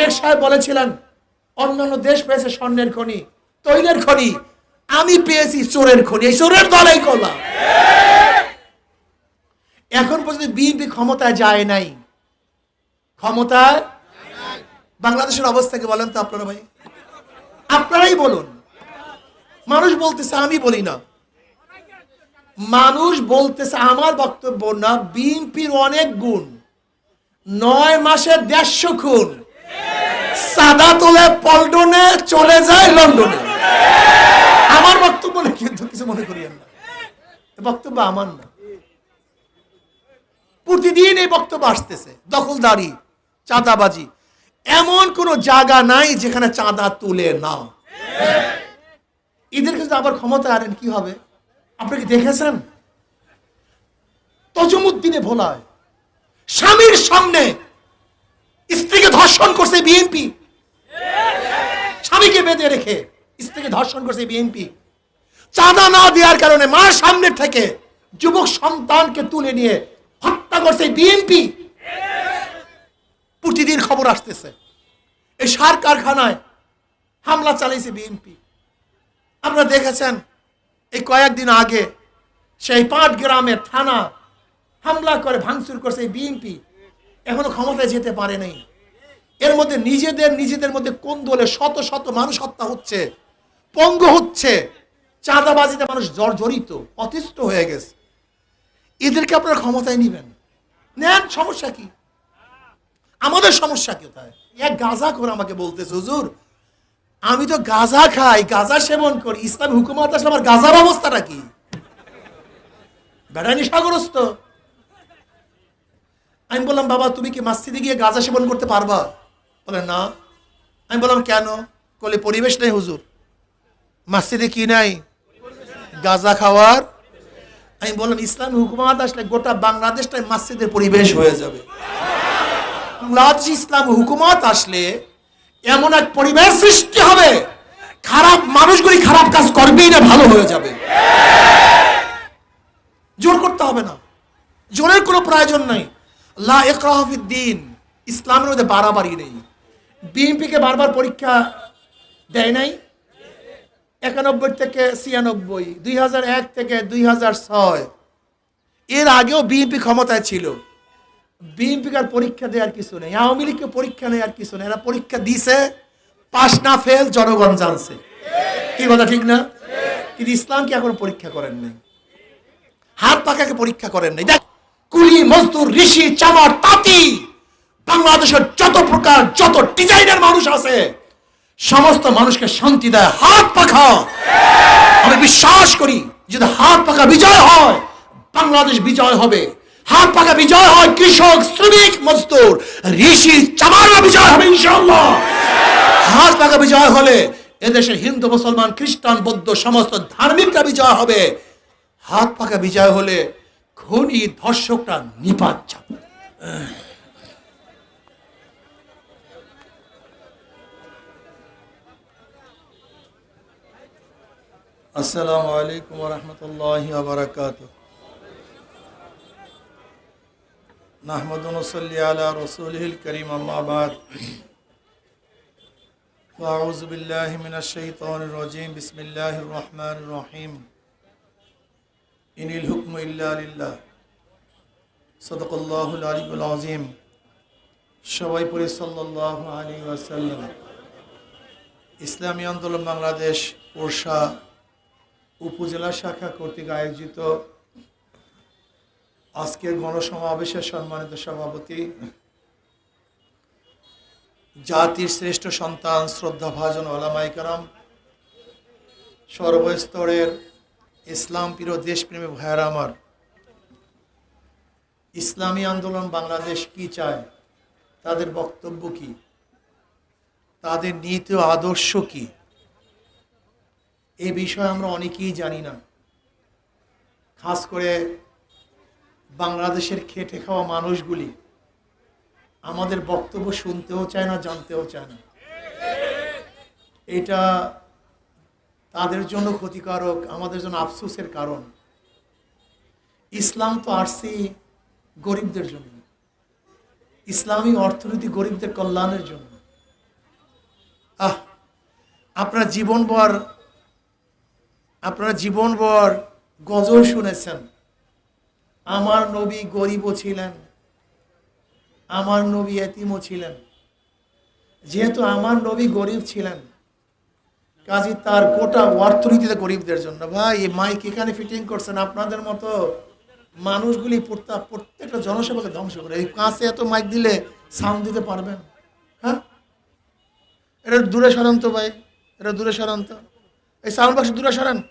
শেখ সাহেব বলেছিলেন, অন্যান্য দেশ পেয়েছে স্বর্ণের খনি, তৈলের খনি, আমি পেয়েছি চোরের খনি, এই চোরের দলাই করলাম। এখন পর্যন্ত বিএনপি ক্ষমতায় যায় নাই। ক্ষমতায় বাংলাদেশের অবস্থাকে বলেন তো আপনারা ভাই? আপনারাই বলুন। মানুষ বলতেছে, আমি বলি না। মানুষ বলতেছে, আমার বক্তব্য না, বিএনপির অনেক গুণ, নয় মাসে দেড়শো খুন। সাদা তোলে পল্টনে চলে যায় লন্ডনে। আমার বক্তব্য না কিন্তু কিছু মনে করিয়েন না। বক্তব্য আমার না। প্রতিদিন এই বক্তব্য আসতেছে, দখলদারি, চাঁদাবাজি। এমন কোন জায়গা নাই যেখানে চাঁদা তুলে না ঈদের কিন্তু আবার ক্ষমতা আনেন, কি হবে? আপনি কি দেখেছেন? তজমুদ্দিনে ভোলায়, স্বামীর সামনে স্ত্রীকে ধর্ষণ করছে বিএনপি স্বামীকে বেঁধে রেখে স্ত্রীকে ধর্ষণ করছে বিএনপি চাঁদা না দেওয়ার কারণে মার সামনে থেকে যুবক সন্তানকে তুলে নিয়ে হত্যা করছে বিএনপি প্রতিদিন খবর আসতেছে, এই সার কারখানায় হামলা চালিয়েছে বিএনপি আপনারা দেখেছেন, এই কয়েকদিন আগে সেই পাঁচ গ্রামের থানা হামলা করে ভাঙচুর করছে বিএনপি এখনও ক্ষমতায় যেতে পারে নাই। এর মধ্যে নিজেদের নিজেদের মধ্যে কোন দলে শত শত মানুষ হত্যা হচ্ছে, পঙ্গ হচ্ছে, চাঁদাবাজিতে মানুষ জর জড়িত অতিষ্ঠ হয়ে গেছে। এদেরকে আপনারা ক্ষমতায় নিবেন। নেন, সমস্যা কি? আমাদের সমস্যা কোথায়? এক গাঁজা করে আমাকে বলতেছে, হুজুর, আমি তো গাঁজা খাই, গাঁজা সেবন করি, ইসলাম হুকুমত আসলে আমার গাঁজার অবস্থাটা কি? বেড়া নেশাগ্রস্ত আমি বললাম, বাবা, তুমি কি মাসজিদে গিয়ে গাঁজা সেবন করতে পারবা? বলে, না। আমি বললাম, কেন? বলে পরিবেশ নেই, হুজুর। মাসজিদে কি নাই? গাঁজা খাওয়ার? আমি বললাম, ইসলামী হুকুমাত আসলে গোটা বাংলাদেশটাই মাসজিদের পরিবেশ হয়ে যাবে। বাংলাদেশ ইসলাম হুকুমাত আসলে এমন এক পরিবেশ সৃষ্টি হবে, খারাপ মানুষগুলি খারাপ কাজ করবেই না, ভালো হয়ে যাবে। জোর করতে হবে না। জোরের কোনো প্রয়োজন নাই। লা ইসলামের মধ্যে বাড়াবাড়ি নেই। বিএনপিকে বারবার পরীক্ষা দেয় নাই? একানব্বই থেকে ছিয়ানব্বই, দুই থেকে দুই হাজার ছয়। এর আগেও বিএনপি ক্ষমতায় ছিল। বিএনপিকে আর পরীক্ষা দেওয়ার কিছু নেই। আওয়ামী লীগকে পরীক্ষা নেওয়ার কিছু নেই। এরা পরীক্ষা দিছে পাস না ফেল জনগণ জানছে। কি কথা, ঠিক না? কিন্তু ইসলামকে এখন পরীক্ষা করেন নাই? হাত পাকাকে পরীক্ষা করেন নাই। দেখ কুলি, মজদুর, ঋষি, চামার, তাঁতি। বাংলাদেশের যত প্রকার, যত ডিজাইনের মানুষ আছে, সমস্ত মানুষকে শান্তি দেয়, হাত পাখা। আমি বিশ্বাস করি, যদি হাত পাখা বিজয় হয়, বাংলাদেশ বিজয় হবে। হাত পাখা বিজয় হয় কৃষক, শ্রমিক, মজদুর, ঋষি চামারা বিজয় হবে, ইনশাআল্লাহ। হাত পাখা বিজয় হলে এদেশে হিন্দু, মুসলমান, খ্রিস্টান, বৌদ্ধ, সমস্ত ধার্মিকরা বিজয় হবে। হাত পাখা বিজয় হলে খনি ধর্ষকটা নিপাত যাবে আসসালামু আলাইকুম রহমতুল্লাহ বারকাত নাহমদ নসল্লি আলা রসুলহিল করিম আম্মাবাদ فأعوذ بالله من الشيطان الرجيم بسم الله الرحمن الرحيم সাল্লাহ আলী ওয়াসাল্লাম। ইসলামী আন্দোলন বাংলাদেশ ওরসা উপজেলা শাখা কর্তৃক আয়োজিত আজকের গণসমাবেশের সম্মানিত সভাপতি, জাতির শ্রেষ্ঠ সন্তান, শ্রদ্ধাভাজন ওলামাইকারাম সর্বস্তরের ইসলাম প্রিয় দেশপ্রেমী ভাইয়ারা আমার, ইসলামী আন্দোলন বাংলাদেশ কি চায়? তাদের বক্তব্য কি? তাদের নীতি আদর্শ কি? এই বিষয়ে আমরা অনেকেই জানি না। খাস করে বাংলাদেশের খেটে খাওয়া মানুষগুলি আমাদের বক্তব্য শুনতেও চায় না, জানতেও চায় না। এটা তাদের জন্য ক্ষতিকারক, আমাদের জন্য আফসোসের কারণ। ইসলাম তো আসছি গরিবদের জন্য। ইসলামী অর্থনীতি গরিবদের কল্যাণের জন্য। আহ, আপনার জীবনভর, আপনারা জীবনভর গজল শুনেছেন। আমার নবী গরিবও ছিলেন, আমার নবী এতিমও ছিলেন। যেহেতু আমার নবী গরিব ছিলেন কাজী তার গোটা অর্থনীতিতে গরিবদের জন্য। ভাই, এই মাইক এখানে ফিটিং করছেন আপনাদের মতো মানুষগুলি প্রত্যা- প্রত্যেকটা জনসেবাকে ধ্বংস করে। এই কাছে এত মাইক দিলে সাউন্ড দিতে পারবেন? হ্যাঁ? এটা দূরে সরান তো ভাই, এটা দূরে সরান তো। এই সাউন্ড বক্স দূরে সরান।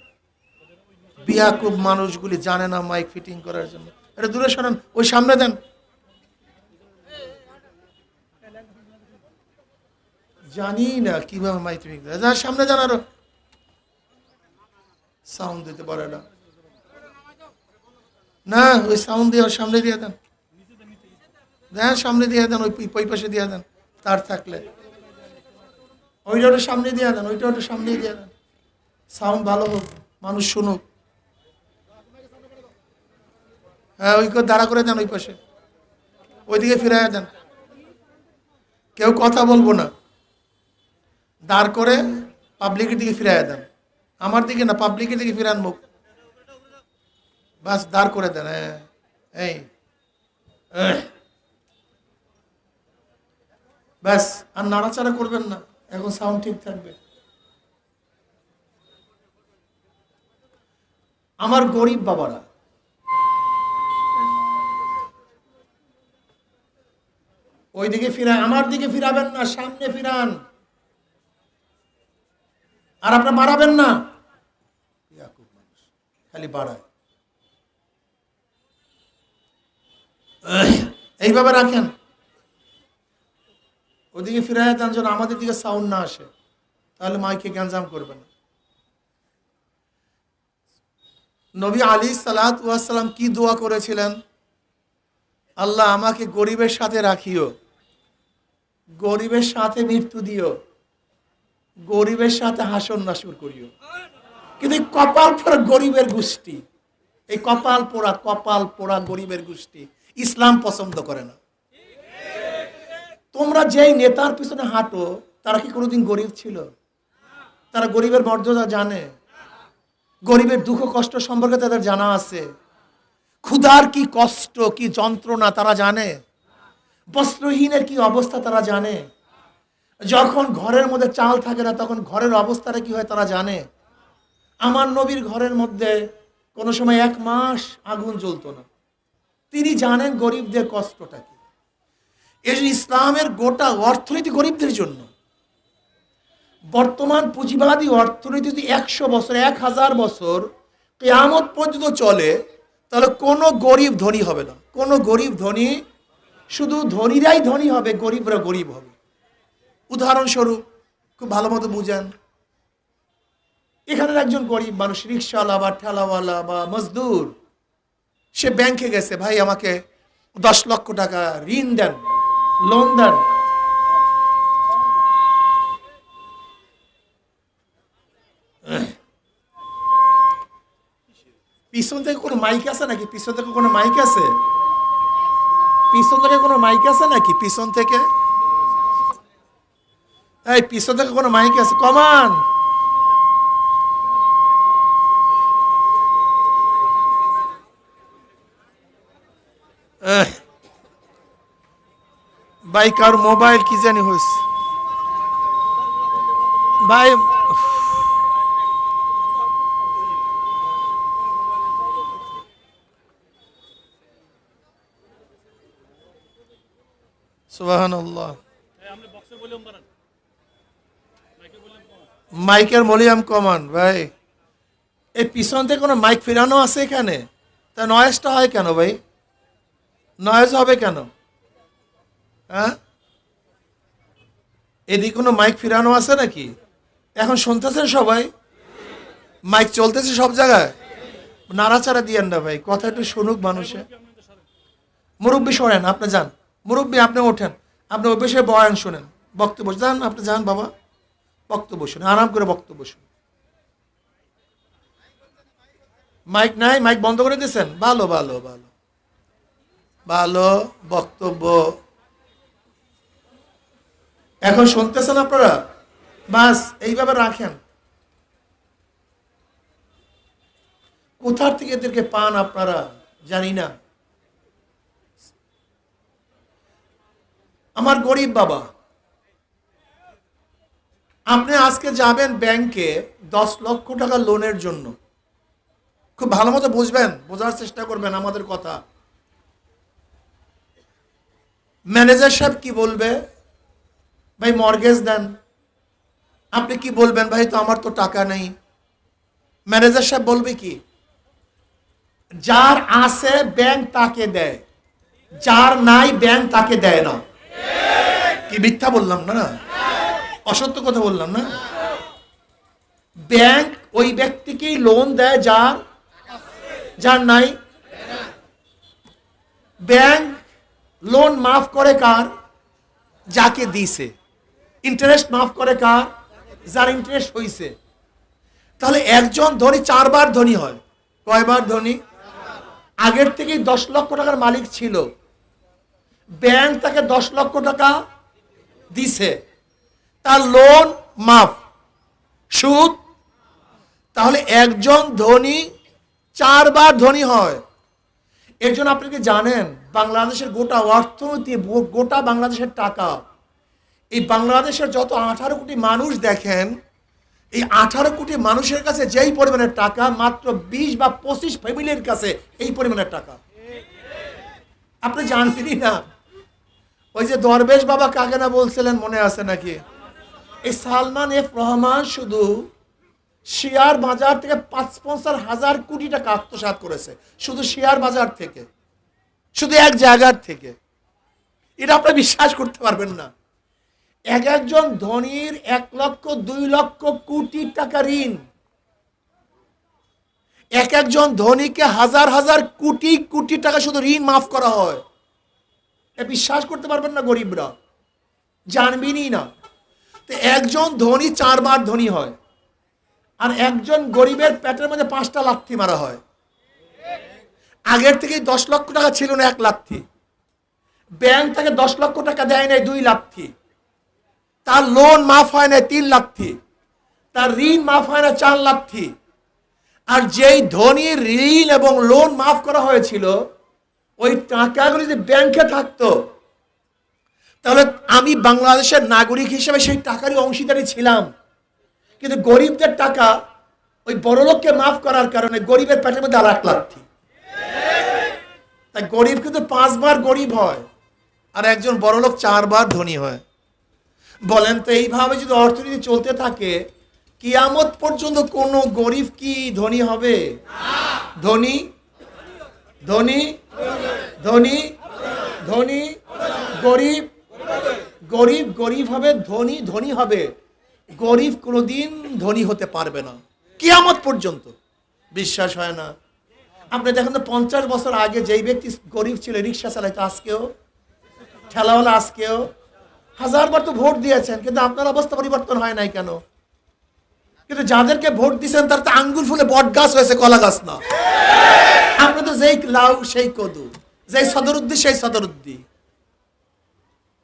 বিয়াকুব মানুষগুলি জানে না মাইক ফিটিং করার জন্য। এটা দূরে সরান, ওই সামনে দেন। জানি না, কীভাবে ফিটিং দেয় যার সামনে আরও সাউন্ড দিতে পারে না। না, ওই সাউন্ড দিয়ে ওর সামনে দিয়ে দেন। দেন, সামনে দিয়ে দেন, ওই ওই পাশে দিয়ে দেন। তার থাকলে। ওইটা ওটা সামনে দিয়ে দেন, ওইটা ওটা সামনে দিয়ে দেন। সাউন্ড ভালো হোক, মানুষ শুনুক। হ্যাঁ ওই দাঁড়া করে দেন ওই পাশে। ওইদিকে ফিরাইয়া দেন। কেউ কথা বলব না। দাঁড় করে পাবলিকের দিকে ফিরাইয়া দেন। আমার দিকে না পাবলিকের দিকে ফিরান মুখ। বাস দাঁড় করে দেন হ্যাঁ এই। ব্যাস আর নাড়াচাড়া করবেন না, এখন সাউন্ড ঠিক থাকবে। আমার গরিব বাবারা ওই দিকে ফিরান আমার দিকে ফিরাবেন না, সামনে ফিরান। আর আপনার বাড়াবেন না। খালি বাড়ায়। এইভাবে রাখেন। ওদিকে ফিরাই দেন যেন আমাদের দিকে সাউন্ড না আসে। তাহলে মাইকে গ্যাঞ্জাম করবে না। নবী আলী সালাত ওয়াসালাম কি দোয়া করেছিলেন? আল্লাহ আমাকে গরিবের সাথে রাখিও। গরিবের সাথে মৃত্যু দিও। গরিবের সাথে হাসন নাসুর করিও। কিন্তু কপাল পোড়া গরিবের গোষ্ঠী, এই কপাল পোড়া কপাল পোড়া গরিবের গোষ্ঠী ইসলাম পছন্দ করে না। তোমরা যেই নেতার পিছনে হাঁটো, তারা কি কোনোদিন গরিব ছিল? তারা গরিবের মর্যাদা জানে। গরিবের দুঃখ কষ্ট সম্পর্কে তাদের জানা আছে। ক্ষুধার কি কষ্ট, কি যন্ত্রণা তারা জানে। বস্ত্রহীনের কি অবস্থা তারা জানে। যখন ঘরের মধ্যে চাল থাকে না, তখন ঘরের অবস্থাটা কি হয় তারা জানে? আমার নবীর ঘরের মধ্যে কোনো সময় এক মাস আগুন জ্বলতো না। তিনি জানেন গরিবদের কষ্টটা কি। এই ইসলামের গোটা অর্থনীতি গরিবদের জন্য। বর্তমান পুঁজিবাদী অর্থনীতি যদি একশো বছর, এক হাজার বছর কেয়ামত পর্যন্ত চলে, তাহলে কোনো গরিব ধনী হবে না। কোনো গরিব ধনী, শুধু ধনীরাই ধনী হবে, গরিবরা গরিব হবে। উদাহরণস্বরূপ, খুব ভালো মতো বুঝেন। এখানের একজন গরিব মানুষ, রিক্সাওয়ালা বা ঠেলাওয়ালা বা মজদুর, সে ব্যাংকে গেছে, ভাই, আমাকে দশ লক্ষ টাকা ঋণ দেন লোন দেন। পিছন থেকে কোনো মাইক আছে নাকি? পিছন থেকে কোনো মাইক আছে? পিছন থেকে কোনো মাইক আছে নাকি? পিছন থেকে এই, পিছন থেকে কোনো মাইক আছে? কমান ভাই, কার মোবাইল কি জানি হয়েছে ভাই আল্লাহ মাইকের ভলিউম কমান, ভাই। এই পিছন থেকে কোনো মাইক ফেরানো আছে এখানে? তা নয়েজটা হয় কেন ভাই? নয়েজ হবে কেন? হ্যাঁ? এদিকে কোনো মাইক ফিরানো আছে নাকি? এখন শুনতেছেন সবাই? মাইক চলতেছে সব জায়গায়? নাড়াচাড়া দিয়েন না ভাই, কথা একটু শুনুক মানুষে। মুরব্বী শোনেন, আপনি যান। মুরব্বী, আপনি ওঠেন। আপনি বসে বয়ান শোনেন। বক্তব্য, যান, আপনি যান বাবা। বক্তব্য শুনে, আরাম করে বক্তব্য শুনে। মাইক নাই? মাইক বন্ধ করে দিয়েছেন? ভালো ভালো ভালো। ভালো বক্তব্য। এখন শুনতেছেন আপনারা? বাস এইভাবে রাখেন। কোথার থেকে এদেরকে পান আপনারা? জানি না। আমার গরিব বাবা। আপনি আজকে যাবেন ব্যাংকে দশ লক্ষ টাকা লোনের জন্য। খুব ভালো মতো বুঝবেন, বোঝার চেষ্টা করবেন আমাদের কথা। ম্যানেজার সাহেব কি বলবে? ভাই, মর্গেজ দেন। আপনি কি বলবেন? ভাই, তো আমার তো টাকা নেই। ম্যানেজার সাহেব বলবে কি? যার আছে ব্যাংক তাকে দেয়, যার নাই ব্যাংক তাকে দেয় না। কি মিথ্যা বললাম না অসত্য কথা বললাম না? ব্যাংক ওই ব্যক্তিকেই লোন দেয় যার যার নাই? ব্যাংক লোন মাফ করে কার? যাকে দিছে। ইন্টারেস্ট মাফ করে কার? যার ইন্টারেস্ট হইছে। তাহলে একজন ধনী চারবার ধনী হয়। কয়বার ধনী? আগের থেকেই দশ লক্ষ টাকার মালিক ছিল। ব্যাংক তাকে দশ লক্ষ টাকা দিছে। তার লোন মাফ। সুদ? তাহলে একজন ধনী চারবার ধনী হয়। এর জন্য আপনি কি জানেন, বাংলাদেশের গোটা অর্থনীতি, গোটা বাংলাদেশের টাকা। এই বাংলাদেশের যত আঠারো কোটি মানুষ দেখেন, এই আঠারো কোটি মানুষের কাছে যেই পরিমাণের টাকা, মাত্র বিশ বা পঁচিশ ফ্যামিলির কাছে এই পরিমাণের টাকা। আপনি জানতেনই না। ওই যে দরবেশ বাবা কাকে না বলছিলেন, মনে আছে নাকি? এই সালমান এফ রহমান শুধু শেয়ার বাজার থেকে পাঁচ পঞ্চাশ হাজার কোটি টাকা আত্মসাৎ করেছে। শুধু শেয়ার বাজার থেকে। শুধু এক জায়গার থেকে। এটা আপনি বিশ্বাস করতে পারবেন না। এক একজন ধনীর এক লক্ষ, দুই লক্ষ কোটি টাকা ঋণ। এক একজন ধনীকে হাজার হাজার কোটি কোটি টাকা শুধু ঋণ মাফ করা হয়। বিশ্বাস করতে পারবেন না গরিবরা। জানবেনই না। তো একজন ধনী, চারবার ধনী হয়। আর একজন গরিবের পেটের মধ্যে পাঁচটা লাথি মারা হয়। আগের থেকেই দশ লক্ষ টাকা ছিল না এক লাথি ব্যাংক থেকে দশ লক্ষ টাকা দেয় নাই, দুই লাথি তার লোন মাফ হয় না তিন লাথি তার ঋণ মাফ হয় না, চার লাথি আর যেই ধনীর ঋণ এবং লোন মাফ করা হয়েছিল, ওই টাকাগুলি যদি ব্যাংকে থাকতো তাহলে আমি বাংলাদেশের নাগরিক হিসেবে সেই টাকারই অংশীদারি ছিলাম। কিন্তু গরিবদের টাকা ওই বড়লোককে মাফ করার কারণে গরিবের পেটের মধ্যে আর এক তাই গরিব কিন্তু পাঁচবার গরিব হয় আর একজন বড়লোক চারবার ধনী হয়। বলেন তো এইভাবে যদি অর্থনীতি চলতে থাকে, কিয়ামত পর্যন্ত কোনো গরিব কি ধনী হবে? ধনী? ধনী? ধনী? ধনী? গরিব? গরিব গরিব হবে, ধনী ধনী হবে। গরিব কোনোদিন ধনী হতে পারবে না। কিয়ামত পর্যন্ত। বিশ্বাস হয় না। আপনি দেখেন তো পঞ্চাশ বছর আগে যেই ব্যক্তি গরিব ছিল, রিক্সা চালাইতো, আজকেও। ঠেলাওয়ালা আজকেও। হাজারবার তো ভোট দিয়েছেন, কিন্তু আপনার অবস্থা পরিবর্তন হয় নাই কেন? কিন্তু যাদেরকে ভোট দিয়েছেন, তার তো আঙ্গুল ফুলে বট গাছ হয়েছে, কলা গাছ না। আপনি তো যেই লাউ, সেই কদু, যেই সদরুদ্দি, সেই সদরুদ্দি।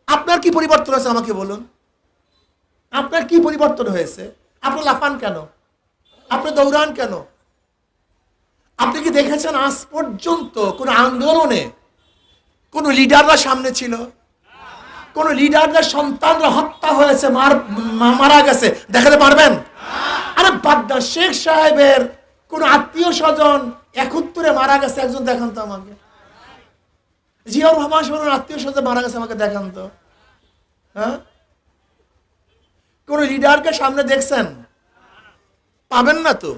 আপনার কি পরিবর্তন হয়েছে আমাকে বলুন? আপনার কি পরিবর্তন হয়েছে? আপনি লাফান কেন? আপনি দৌড়ান কেন? আপনি কি দেখেছেন আজ পর্যন্ত কোন আন্দোলনে কোন লিডাররা সামনে ছিল? কোন লিডারদের সন্তানরা হত্যা হয়েছে, মার মারা গেছে, দেখাতে পারবেন? আরে বাদ্দা শেখ সাহেবের কোন আত্মীয় স্বজন একত্তরে মারা গেছে, একজন দেখান তো আমাকে। জিয়াউর রহমান সাহেবের আত্মীয় স্বজন মারা গেছে, আমাকে দেখান তো। হ্যাঁ? কোন লিডারকে সামনে দেখছেন? পাবেন না তো।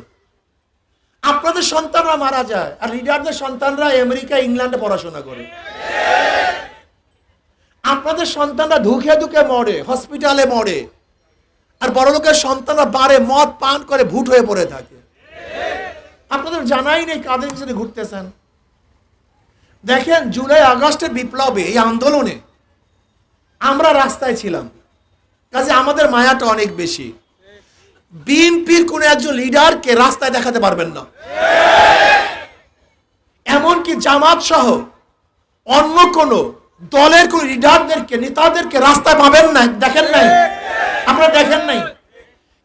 আপনাদের সন্তানরা মারা যায়, আর লিডারদের সন্তানরা আমেরিকা, ইংল্যান্ডে পড়াশোনা করে। আপনাদের সন্তানরা ধুকে ধুকে মরে হসপিটালে মরে, আর বড় লোকের সন্তানরা বারে মদ পান করে ভুট হয়ে পড়ে থাকে। আপনাদের জানাই নেই কাদের পিছনে ঘুরতেছেন। দেখেন, জুলাই আগস্টের বিপ্লবে এই আন্দোলনে আমরা রাস্তায় ছিলাম। কাজে আমাদের মায়াটা অনেক বেশি। বিএনপির কোন একজন লিডারকে রাস্তায় দেখাতে পারবেন না। এমনকি জামাত সহ অন্য কোন দলের কোন লিডারদেরকে, নেতাদেরকে রাস্তায় পাবেন না। দেখেন নাই? আপনারা দেখেন নাই?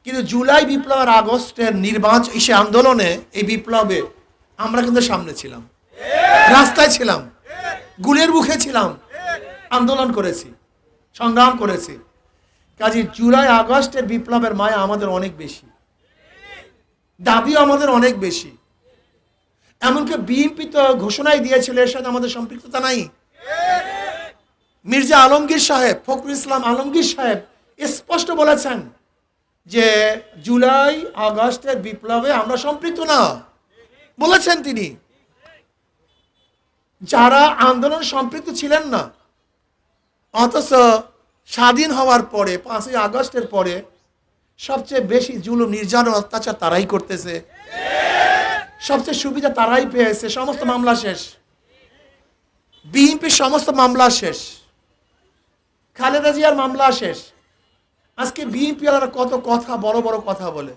কিন্তু জুলাই বিপ্লব আর আগস্টের নির্বাচন সে আন্দোলনে, এই বিপ্লবে আমরা কিন্তু সামনে ছিলাম। রাস্তায় ছিলাম। গুলের মুখে ছিলাম। আন্দোলন করেছি, সংগ্রাম করেছি। কাজে জুলাই আগস্টের বিপ্লবের মায়া আমাদের অনেক বেশি। দাবিও আমাদের অনেক বেশি। এমনকি বিএনপি তো ঘোষণাই দিয়েছিল, এর সাথে আমাদের সম্পৃক্ততা নাই। মির্জা আলমগীর সাহেব, ফখরুল ইসলাম আলমগীর সাহেব স্পষ্ট বলেছেন যে জুলাই আগস্টের বিপ্লবে আমরা সম্পৃক্ত না। বলেছেন তিনি। যারা আন্দোলন সম্পৃক্ত ছিলেন না, অথচ স্বাধীন হওয়ার পরে, পাঁচই আগস্টের পরে সবচেয়ে বেশি জুলুম, নির্যাতন, অত্যাচার তারাই করতেছে। সবচেয়ে সুবিধা তারাই পেয়েছে, সমস্ত মামলা শেষ। বিএনপির সমস্ত মামলা শেষ। খালেদা জিয়ার মামলা শেষ। আজকে বিএনপি কত কথা, বড় বড় কথা বলে।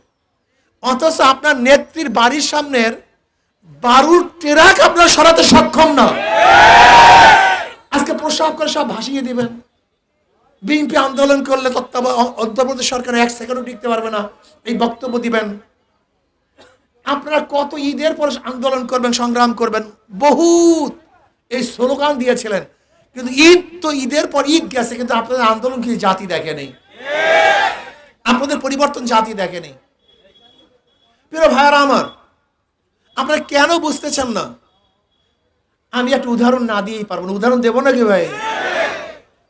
অথচ আপনার নেত্রীর বাড়ির সামনের বারুর টেরাক আপনার সরাতে সক্ষম না। আজকে করে সব ভাসিয়ে দিবেন বিএনপি আন্দোলন করলে সরকার এক সেকেন্ডও টিকতে পারবে না। এই বক্তব্য দিবেন। আপনারা কত ঈদের পর আন্দোলন করবেন, সংগ্রাম করবেন? বহুত। এই স্লোগান দিয়েছিলেন। কিন্তু ঈদ তো ঈদের পর ঈদ গেছে, কিন্তু আপনাদের আন্দোলন কি জাতি দেখে নেই? আপনাদের পরিবর্তন জাতি দেখে নেই। প্রিয় ভাইয়ারা আমার আপনারা কেন বুঝতেছেন না? আমি একটা উদাহরণ না দিয়েই পারব না। উদাহরণ দেবো নাকি ভাই?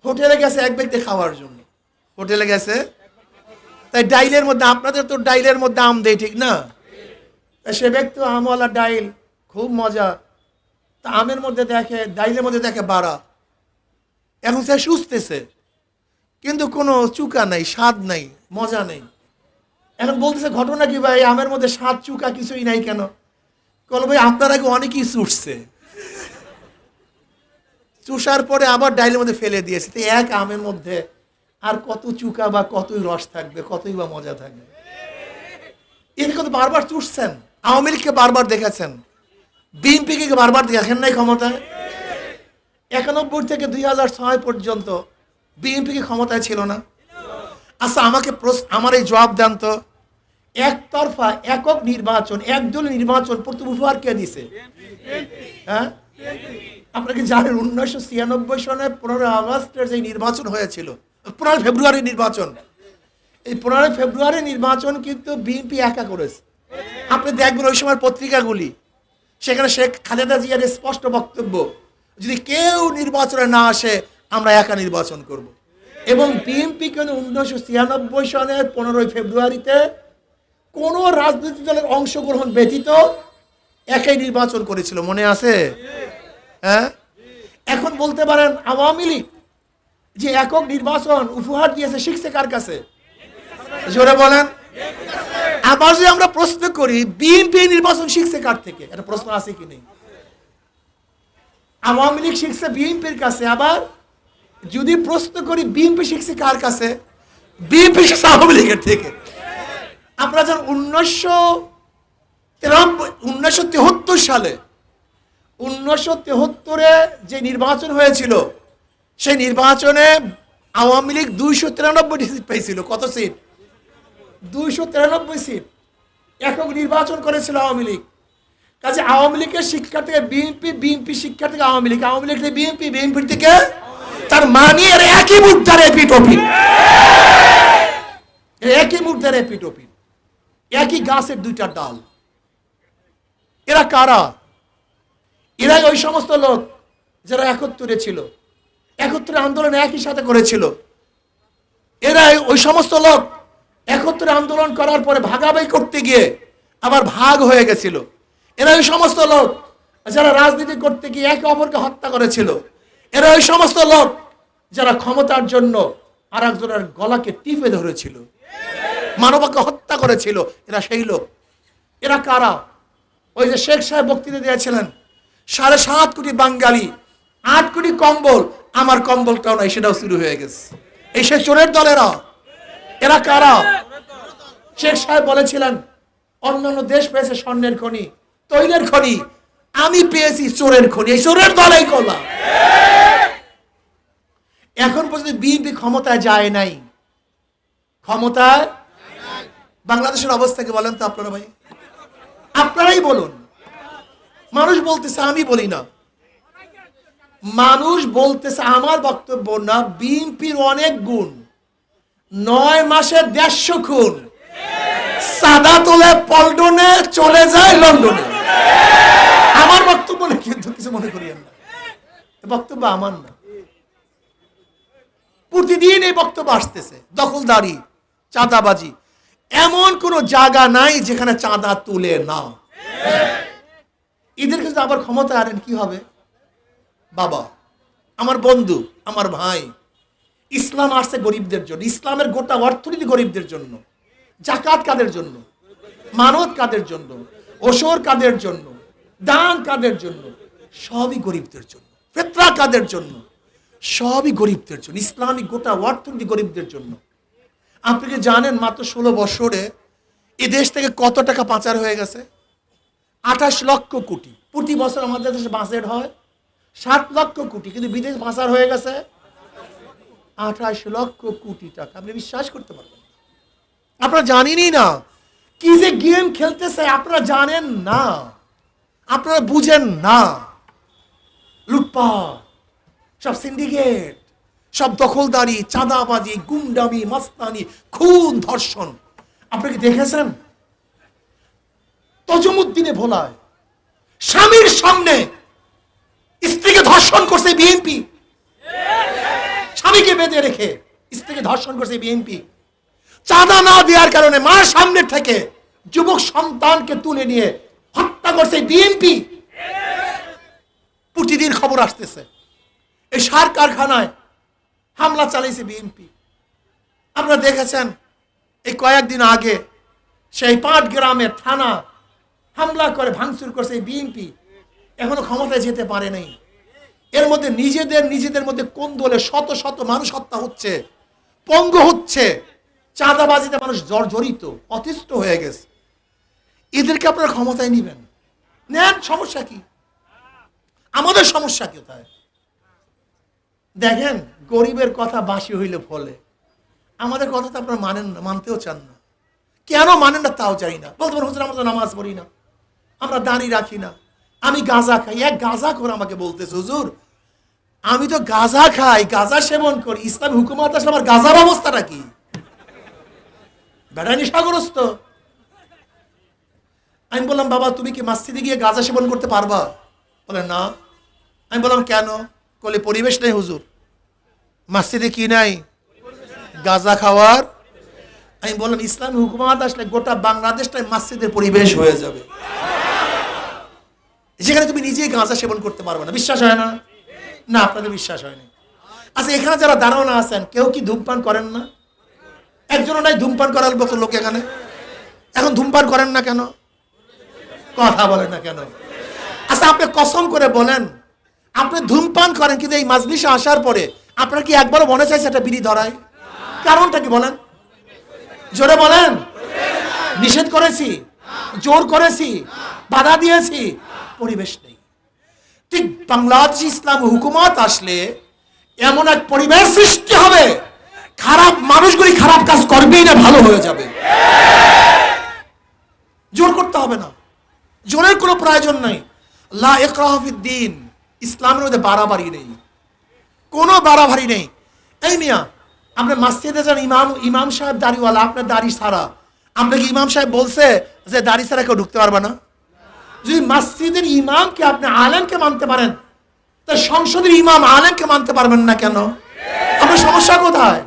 হোটেলে গেছে এক ব্যক্তি খাওয়ার জন্য। হোটেলে গেছে। তাই ডাইলের মধ্যে, আপনাদের তো ডাইলের মধ্যে আম দেয়, ঠিক না? সে ব্যক্তি আমওয়ালা ডাইল, খুব মজা। তা আমের মধ্যে দেখে, ডাইলের মধ্যে দেখে বাড়া। এখন সে সুস্থেছে। কিন্তু কোনো চুকা নাই, স্বাদ নাই, মজা নেই। এখন বলতেছে, ঘটনা কি ভাই? আমের মধ্যে স্বাদ, চুকা কিছুই নাই কেন? কল ভাই, আপনার আগে অনেকেই চুষছে চুষার পরে আবার ডাইলের মধ্যে ফেলে দিয়েছে। তো এক আমের মধ্যে আর কত চুকা বা কতই রস থাকবে, কতই বা মজা থাকবে। এর কথা বারবার চুষছেন। আওয়ামী লীগকে বারবার দেখেছেন। বিএনপিকে বারবার দেখেন নাই ক্ষমতায়? একানব্বই থেকে দুই হাজার ছয় পর্যন্ত বিএনপি কি ক্ষমতায় ছিল না? আচ্ছা আমাকে আমার এই জবাব দেন তো। একতরফা একক নির্বাচন একদল নির্বাচন প্রথম উপহার কে দিছে? হ্যাঁ? আপনাকে জানেন, উনিশশো ছিয়ানব্বই সনে পনেরোই আগস্টের যে নির্বাচন হয়েছিল, পনেরোই ফেব্রুয়ারি নির্বাচন, এই পনেরোই ফেব্রুয়ারি নির্বাচন কিন্তু বিএনপি একা করেছে। আপনি দেখবেন ওই সময় পত্রিকাগুলি, সেখানে শেখ খালেদা জিয়ার স্পষ্ট বক্তব্য, যদি কেউ নির্বাচনে না আসে, আমরা একা নির্বাচন করব। এবং বিএনপি কেন উনিশশো ছিয়ানব্বই সনের পনেরোই ফেব্রুয়ারিতে কোনো রাজনৈতিক দলের অংশগ্রহণ ব্যতীত একাই নির্বাচন করেছিল, মনে আছে? হ্যাঁ? এখন বলতে পারেন আওয়ামী লীগ যে একক নির্বাচন উপহার দিয়েছে শিখছে কার কাছে? জোরে বলেন। আবার যদি আমরা প্রশ্ন করি, বিএনপি নির্বাচন শিখছে কার থেকে? এটা প্রশ্ন আছে কি নেই? আওয়ামী লীগ শিখছে বিএনপির কাছে, আবার যদি প্রশ্ন করি, বিএনপি শিখছে কার কাছে? বিএনপি শিখছে আওয়ামী লীগের থেকে। আপনারা যেন উনিশশো তিরানব্বই, উনিশশো তেহত্তর সালে, উনিশশো তেহত্তরে যে নির্বাচন হয়েছিল, সেই নির্বাচনে আওয়ামী লীগ দুইশো তিরানব্বইটি সিট পেয়েছিল কত সিট? দুইশো তিরানব্বই সিট। একক নির্বাচন করেছিল আওয়ামী লীগ। কাজে আওয়ামী লীগের শিক্ষা থেকে বিএনপি বিএনপি শিক্ষা থেকে আওয়ামী লীগ আওয়ামী লীগ থেকে বিএনপি বিএনপির থেকে তার মানি এর একই মুদ্রার এপিটপি। একই মুদ্রার এপিটপি। একই গাছের দুইটা ডাল। এরা কারা? এরাই ওই সমস্ত লোক যারা একত্রে ছিল। একত্রে আন্দোলন একই সাথে করেছিল। এরাই ওই সমস্ত লোক একত্রে আন্দোলন করার পরে ভাগাভাগি করতে গিয়ে আবার ভাগ হয়ে গেছিল। এরা ওই সমস্ত লোক যারা রাজনীতি করতে গিয়ে একে অপরকে হত্যা করেছিল। এরা ওই সমস্ত লোক যারা ক্ষমতার জন্য আর একজনের গলাকে টিপে ধরেছিল। মানবকে হত্যা করেছিল। এরা সেই লোক। এরা কারা? ওই যে শেখ সাহেব বক্তৃতা দিয়েছিলেন। সাড়ে সাত কোটি বাঙালি, আট কোটি কম্বল। আমার কম্বলটাও নাই, সেটাও শুরু হয়ে গেছে। এই সে চোরের দলেরা। এরা কারা? শেখ সাহেব বলেছিলেন, অন্যান্য দেশ পেয়েছে স্বর্ণের খনি, তৈলের খনি। আমি পেয়েছি চোরের খনি। এই চোরের দলেই করলাম এখন পর্যন্ত বিএনপি ক্ষমতায় যায় নাই। ক্ষমতায় বাংলাদেশের অবস্থা কি বলেন তো আপনারা ভাই? আপনারাই বলুন। মানুষ বলতেছে, আমি বলি না। মানুষ বলতেছে, আমার বক্তব্য না, বিএনপির অনেক গুণ। নয় মাসে দেড়শো খুন। সাদা তোলে পল্টনে চলে যায় লন্ডনে। আমার বক্তব্য না, কিন্তু কিছু মনে করি না। বক্তব্য আমার না। প্রতিদিন এই বক্তব্য আসতেছে। দখলদারি, চাঁদাবাজি এমন কোন জায়গা নাই যেখানে চাঁদা তুলে না। ঈদের কাছে আবার ক্ষমতা আনেন কি হবে? বাবা, আমার বন্ধু, আমার ভাই, ইসলাম আসছে গরিবদের জন্য, ইসলামের গোটা অর্থনীতি গরিবদের জন্য, জাকাত কাদের জন্য, মানত কাদের জন্য ওসর কাদের জন্য, দান কাদের জন্য, সবই গরিবদের জন্য ফেতরা কাদের জন্য, সবই গরিবদের জন্য, ইসলামী গোটা অর্থনীতি গরিবদের জন্য। আপনি কি জানেন মাত্র ষোলো বছরে এ দেশ থেকে কত টাকা পাচার হয়ে গেছে? আঠাশ লক্ষ কোটি। প্রতি বছর আমাদের দেশে বাসের হয় সাত লক্ষ কোটি, কিন্তু বিদেশ পাচার হয়ে গেছে আঠাশ লক্ষ কোটি টাকা। আপনি বিশ্বাস করতে পারবেন আপনারা জানেনই না কি যে গেম খেলতেছে, আপনারা জানেন না। আপনারা বুঝেন না। লুটপাট, সব সিন্ডিকেট সব দখলদারি, চাঁদাবাজি গুন্ডামি মাস্তানি, খুন, ধর্ষণ। আপনি কি দেখেছেন? তজমুদ্দিনে ভোলায় স্বামীর সামনে স্ত্রীকে ধর্ষণ করছে বিএনপি। স্বামীকে বেঁধে রেখে স্ত্রীকে ধর্ষণ করছে বিএনপি। চাঁদা না দেওয়ার কারণে মার সামনে থেকে যুবক সন্তানকে তুলে নিয়ে হত্যা করছে বিএনপি। প্রতিদিন খবর আসতেছে। এই সার কারখানায় হামলা চালিয়েছে বিএনপি। আপনারা দেখেছেন, এই কয়েকদিন আগে সেই পাট গ্রামের থানা হামলা করে, ভাঙচুর করছে বিএনপি। এখনও ক্ষমতায় যেতে পারে নাই। এর মধ্যে নিজেদের নিজেদের মধ্যে কোন দলে শত শত মানুষ হত্যা হচ্ছে, পঙ্গ হচ্ছে, চাঁদাবাজিতে মানুষ জর্জরিত অতিষ্ঠ হয়ে গেছে। এদেরকে আপনারা ক্ষমতায় নিবেন। নেন, সমস্যা কি? আমাদের সমস্যা কোথায়? দেখেন, গরিবের কথা বাসি হইলে ফলে। আমাদের কথা তো আপনারা মানেন না, মানতেও চান না। কেন মানেন না তাও চাই না। বলতে পারেন, হুজুর, আমরা তো নামাজ পড়ি না। আমরা দাঁড়িয়ে রাখি না। আমি গাঁজা খাই। এক গাঁজা করে আমাকে বলতেছে, হুজুর, আমি তো গাঁজা খাই, গাঁজা সেবন করি। ইসলাম হুকুমত আসলে আমার গাঁজার অবস্থাটা কি? বেড়া নিশাগ্রস্ত। আমি বললাম, বাবা, তুমি কি মাসজিদে গিয়ে গাঁজা সেবন করতে পারবা? বলে, না। আমি বললাম, কেন? বলে, পরিবেশ নেই হুজুর। মসজিদে কি নাই? গাঁজা খাওয়ার। আমি বললাম, ইসলামী হুকুমাত আসলে গোটা বাংলাদেশটাই মসজিদের পরিবেশ হয়ে যাবে। যেখানে তুমি নিজেই গাঁজা সেবন করতে পারবে না। বিশ্বাস হয় না? না, আপনাদের বিশ্বাস হয়নি। আচ্ছা এখানে যারা দাঁড়ানো আছেন, কেউ কি ধূমপান করেন না? একজনও নাই ধূমপান করার মতো লোক এখানে? এখন ধূমপান করেন না কেন? কথা বলেন না কেন? আচ্ছা আপনি কসম করে বলেন আপনি ধূমপান করেন কিন্তু এই মাজলিসে আসার পরে আপনার কি একবারও মনে চাইছে একটা বিড়ি ধরায়? কারণটা কি বলেন? জোরে বলেন। নিষেধ করেছি। জোর করেছি। বাধা দিয়েছি। পরিবেশ নেই। ঠিক বাংলাদেশ ইসলাম হুকুমত আসলে এমন এক পরিবেশ সৃষ্টি হবে, খারাপ মানুষগুলি খারাপ কাজ করবেই না, ভালো হয়ে যাবে। জোর করতে হবে না। জোরের কোনো প্রয়োজন নাই। লা ইকরাহফিদ্দিন ইসলামের মধ্যে বাড়াবাড়ি নেই। কোনো বাড়াবাড়ি নেই। এই মিয়া আমরা মাসজিদে যান, ইমাম ইমাম সাহেব দাড়িওয়ালা, আপনার দাড়ি ছাড়া। আমরা কি ইমাম সাহেব বলছে যে দাড়ি ছাড়া কেউ ঢুকতে পারবে না? যদি মসজিদের ইমামকে আপনি আলেমকে মানতে পারেন, তা সংসদের ইমাম আলেমকে মানতে পারবেন না কেন? আপনার সমস্যা কোথায়?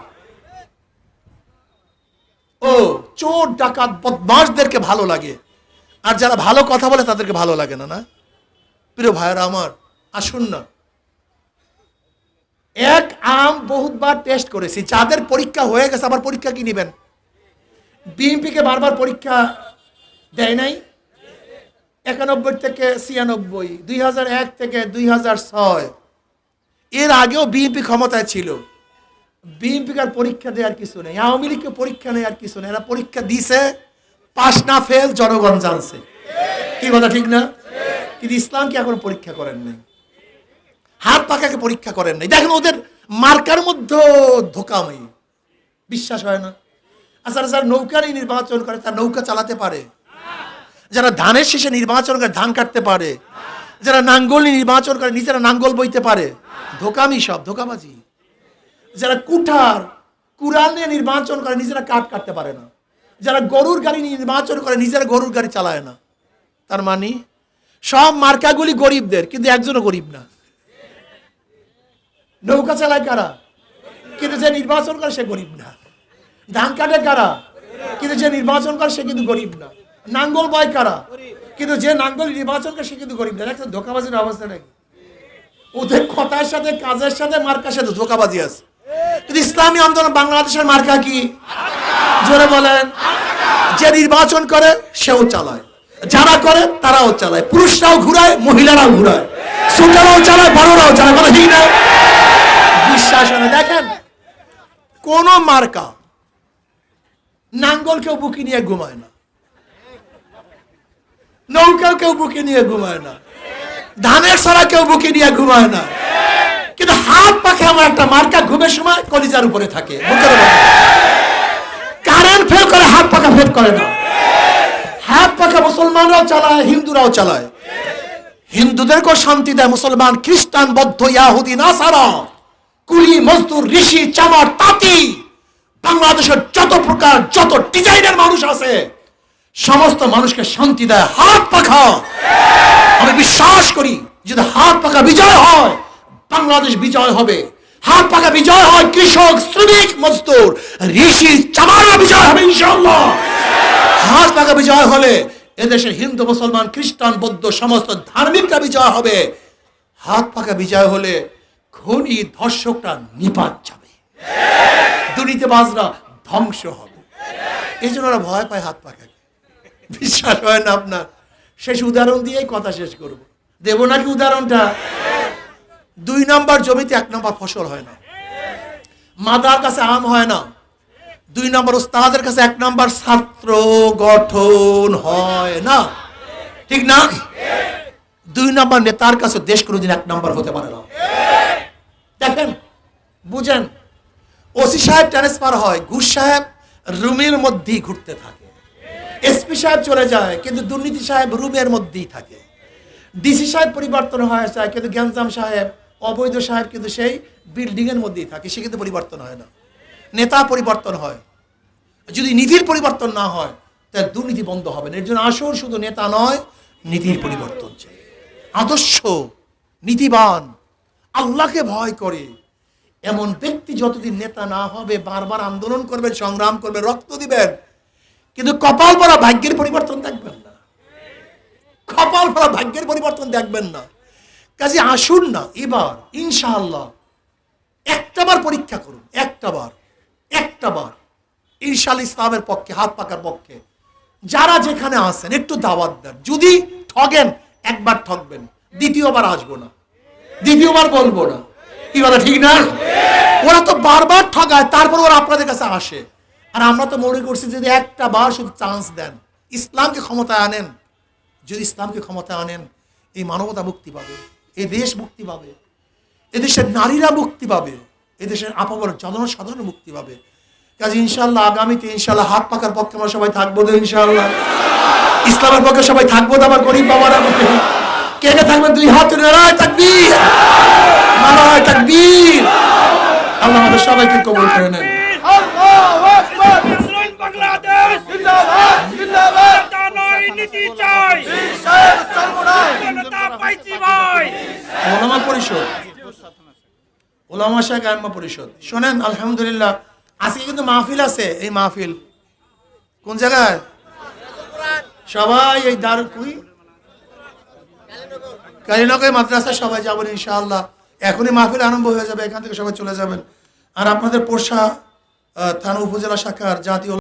ও, চোর, ডাকাত বদমাসদেরকে ভালো লাগে। আর যারা ভালো কথা বলে তাদেরকে ভালো লাগে না না? প্রিয় ভাইয়েরা আমার আসুন না এক আম বহুতবার টেস্ট করেছি। যাদের পরীক্ষা হয়ে গেছে, আবার পরীক্ষা কি নেবেন? বিএনপিকে বারবার পরীক্ষা দেয় নাই। একানব্বই থেকে ছিয়ানব্বই, দুই এক থেকে দুই হাজার ছয়। এর আগেও বিএনপি ক্ষমতায় ছিল। বিএনপিকে আর পরীক্ষা দেওয়ার কিছু নেই। আওয়ামী লীগকে পরীক্ষা নেওয়ার কিছু নেই। এরা পরীক্ষা দিছে, পাস না ফেল জনগণ জানছে। কি কথা, ঠিক না? কিন্তু ইসলামকে এখন পরীক্ষা করেন নাই? পাকাকে পরীক্ষা করেন নাই। দেখেন ওদের মার্কার মধ্যে ধোকাময়ী বিশ্বাস হয় না। আচ্ছা যারা নৌকা নিয়ে নির্বাচন করে, তার নৌকা চালাতে পারে। যারা ধানের শেষে নির্বাচন করে, ধান কাটতে পারে। যারা নাঙ্গল নির্বাচন করে, নিজেরা নাঙ্গল বইতে পারে। ধোকামি সব, ধোকাবাজি। যারা কুঠার, কুড়াল নিয়ে নির্বাচন করে, নিজেরা কাঠ কাটতে পারে না। যারা গরুর গাড়ি নিয়ে নির্বাচন করে, নিজেরা গরুর গাড়ি চালায় না। তার মানে সব মার্কাগুলি গরিবদের, কিন্তু একজনও গরিব না। নৌকা চালায় কারা? কিন্তু যে নির্বাচন করে সে গরিব না। ধান কাটে কারা? কিন্তু যে নির্বাচন করে সে কিন্তু গরিব না। নাঙ্গল বয় কারা? কিন্তু যে নাঙ্গল নির্বাচন করে সে কিন্তু গরিব না। একটা ধোকাবাজির অবস্থা নাকি? ওদের কথার সাথে, কাজের সাথে মার্কার সাথে ধোকাবাজি আছে। কিন্তু ইসলামী আন্দোলন বাংলাদেশের মার্কা কি? জোরে বলেন। যে নির্বাচন করে, সেও চালায়। যারা করে, তারাও চালায়। পুরুষরাও ঘুরায়, মহিলারাও ঘুরায়। ছোটরাও চালায়, বড়রাও চালায়। বলে ঠিক না না দেখেন? কোন মার্কা নাঙ্গল কেউ বুকি নিয়ে ঘুমায় না। কেউ বুকে নিয়ে ঘুমায় না। ধানের কেউ বুকে নিয়ে ঘুমায় না। কিন্তু হাত পাখে আমার একটা মার্কা ঘুমের সময় কলিজার উপরে থাকে। কারেন্ট ফেল করে হাত পাখা ফেল করে না। হাত পাখা মুসলমানরাও চালায়, হিন্দুরাও চালায়। হিন্দুদেরকেও শান্তি দেয় মুসলমান, খ্রিস্টান, বৌদ্ধ, ইয়াহুদি, নাসারা। কুলি, মজদুর, ঋষি, চামার, তাঁতি, বাংলাদেশের যত প্রকার যত ডিজাইনের মানুষ আছে, সমস্ত মানুষকে শান্তি দেয়, হাত পাখা। আমি বিশ্বাস করি, যদি হাত পাখা বিজয় হয়, বাংলাদেশ বিজয় হবে। হাত পাখা বিজয় হয় কৃষক, শ্রমিক, মজদুর, ঋষি চামারা বিজয় হবে, ইনশাআল্লাহ। হাত পাকা বিজয় হলে এদেশের হিন্দু, মুসলমান, খ্রিস্টান, বৌদ্ধ, সমস্ত ধার্মিকরা বিজয় হবে। হাত পাকা বিজয় হলে খনি ধর্ষকটা নিপাত যাবে। দুর্নীতিবাজরা ধ্বংস হবে। এই জন্য ওরা ভয় পায়, হাত পাকাকে বিশ্বাস হয় না আপনার? শেষ উদাহরণ দিয়েই কথা শেষ করব। দেব নাকি উদাহরণটা? দুই নম্বর জমিতে এক নম্বর ফসল হয় না। মাদার কাছে আম হয় না। দুই নম্বর ওস্তাদের কাছে এক নম্বর ছাত্র গঠন হয় না। ঠিক না? দুই নম্বর নেতার কাছে দেশ কোনোদিন এক নম্বর হতে পারে না। দেখেন, বুঝেন, ওসি সাহেব ট্রান্সফার হয়, ঘুষ সাহেব রুমের মধ্যেই ঘুরতে থাকে। এসপি সাহেব চলে যায়, কিন্তু দুর্নীতি সাহেব রুমের মধ্যেই থাকে। ডিসি সাহেব পরিবর্তন হয়ে যায়, কিন্তু গ্যাঞ্জাম সাহেব, অবৈধ সাহেব কিন্তু সেই বিল্ডিং এর মধ্যেই থাকে, সে কিন্তু পরিবর্তন হয় না। নেতা পরিবর্তন হয়। যদি নীতির পরিবর্তন না হয়, তাহলে দুর্নীতি বন্ধ হবে না। এর জন্য আসল শুধু নেতা নয়, নীতির পরিবর্তন চাই। আদর্শ, নীতিবান, আল্লাহকে ভয় করে। এমন ব্যক্তি যতদিন নেতা না হবে, বারবার আন্দোলন করবেন, সংগ্রাম করবেন, রক্ত দিবেন, কিন্তু কপাল পরা ভাগ্যের পরিবর্তন দেখবেন না। কপাল পরা ভাগ্যের পরিবর্তন দেখবেন না। কাজে আসুন না, এবার, ইনশাআল্লাহ। একটাবার পরীক্ষা করুন একটাবার একটাবার ইনশাল ইসলামের পক্ষে, হাত পাকার পক্ষে। যারা যেখানে আসেন একটু দাওয়াত দেন। যদি ঠগেন একবার ঠকবেন দ্বিতীয়বার আসব না। দ্বিতীয়বার বলব না। কি বলে ঠিক না? ওরা তো বারবার ঠগায়, তারপর ওরা আপনাদের কাছে আসে। আর আমরা তো মনে করছি যদি একটা বার শুধু চান্স দেন, ইসলামকে ক্ষমতায় আনেন। যদি ইসলামকে ক্ষমতায় আনেন, এই মানবতা মুক্তি পাবে এ দেশ মুক্তি পাবে এদেশের নারীরা মুক্তি পাবে এদেশের আপামর জনসাধারণ মুক্তি পাবে। কাজে ইনশাল্লাহ আগামীতে ইনশাল্লাহ হাত পাকার পক্ষে আমরা সবাই থাকব তো ইনশাল্লাহ ইসলামের পক্ষে সবাই থাকব তো আমার গরিব বাবারা কে কে থাকবেন? দুই হাত নারায় নারায় আল্লাহ আমাদের সবাইকে কবুল করে নেন। শোনেন, আলহামদুলিল্লাহ, আজকে কিন্তু মাহফিল আছে, এই মাহফিল। কোন জায়গায়? সবাই এই দার কুই কালীনগর মাদ্রাসা সবাই যাবেন ইনশাআল্লাহ। এখনই মাহফিল আরম্ভ হয়ে যাবে, এখান থেকে সবাই চলে যাবেন। আর আপনাদের পোষা থানা উপজেলা শাখার জাতীয়